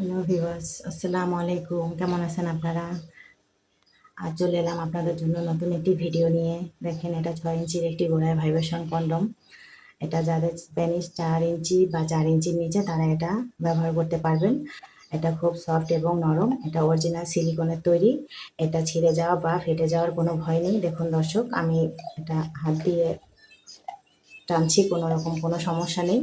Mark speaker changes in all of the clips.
Speaker 1: Hello viewers আসসালামু আলাইকুম। কেমন আছেন আপনারা? আজ চলে এলাম আপনাদের জন্য নতুন একটি ভিডিও নিয়ে। দেখেন, এটা ছয় ইঞ্চির একটি গোড়ায় ভাইব্রেশন কন্ডম এটা যাদের স্প্যানিশ চার ইঞ্চি বা চার ইঞ্চির নিচে, তারা এটা ব্যবহার করতে পারবেন। এটা খুব সফট এবং নরম। এটা অরিজিনাল সিলিকনের তৈরি। এটা ছিঁড়ে যাওয়া বা ফেটে যাওয়ার কোনো ভয় নেই। দেখুন দর্শক, আমি এটা হাত দিয়ে টানছি, কোনো রকম কোনো সমস্যা নেই।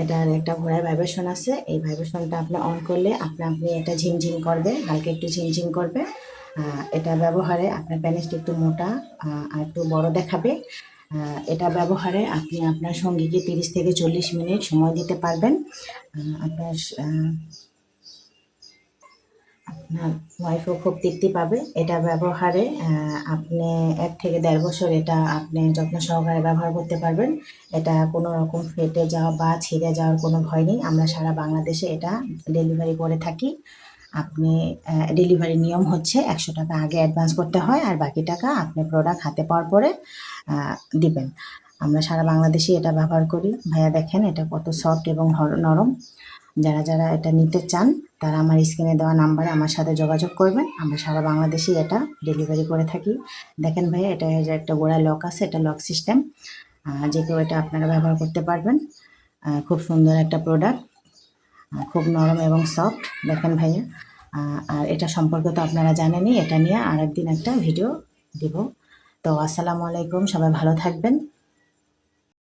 Speaker 1: এটার একটা ঘোড়ার ভাইব্রেশন আছে। এই ভাইব্রেশনটা আপনি অন করলে আপনি আপনি এটা ঝিমঝিম করবে, হালকা একটু ঝিমঝিম করবে। এটা ব্যবহারে আপনার প্যানেসটা একটু মোটা আর একটু বড় দেখাবে। এটা ব্যবহারে আপনি আপনার সঙ্গীকে তিরিশ থেকে চল্লিশ মিনিট সময় দিতে পারবেন। আপনার ওয়াইফও খুব তৃপ্তি পাবে এটা ব্যবহারে আপনি এক থেকে দেড় বছর এটা আপনি যত্ন সহকারে ব্যবহার করতে পারবেন। এটা কোনো রকম ফেটে যাওয়া বা ছিঁড়ে যাওয়ার কোনো ভয় নেই। আমরা সারা বাংলাদেশে এটা ডেলিভারি করে থাকি। আপনি ডেলিভারি নিয়ম হচ্ছে একশো টাকা আগে অ্যাডভান্স করতে হয় আর বাকি টাকা আপনি প্রোডাক্ট হাতে পাওয়ার পরে দিবেন। আমরা সারা বাংলাদেশে এটা ব্যবহার করি। ভাইয়া দেখেন এটা কত সফট এবং নরম। যারা যারা এটা নিতে চান, তারা আমার স্ক্রিনে দেওয়া নাম্বারে আমার সাথে যোগাযোগ করবেন। আমরা সারা বাংলাদেশে এটা ডেলিভারি করে থাকি। দেখেন ভাইয়া, এটা যে একটা গোড়ায় লক আছে, এটা লক সিস্টেম যে কেউ এটা আপনারা ব্যবহার করতে পারবেন। খুব সুন্দর একটা প্রোডাক্ট খুব নরম এবং সফট দেখেন ভাইয়া। আর এটা সম্পর্কে তো আপনারা জানেনই, এটা নিয়ে আরেকদিন একটা ভিডিও দিব। তো আসসালামু আলাইকুম, সবাই ভালো থাকবেন।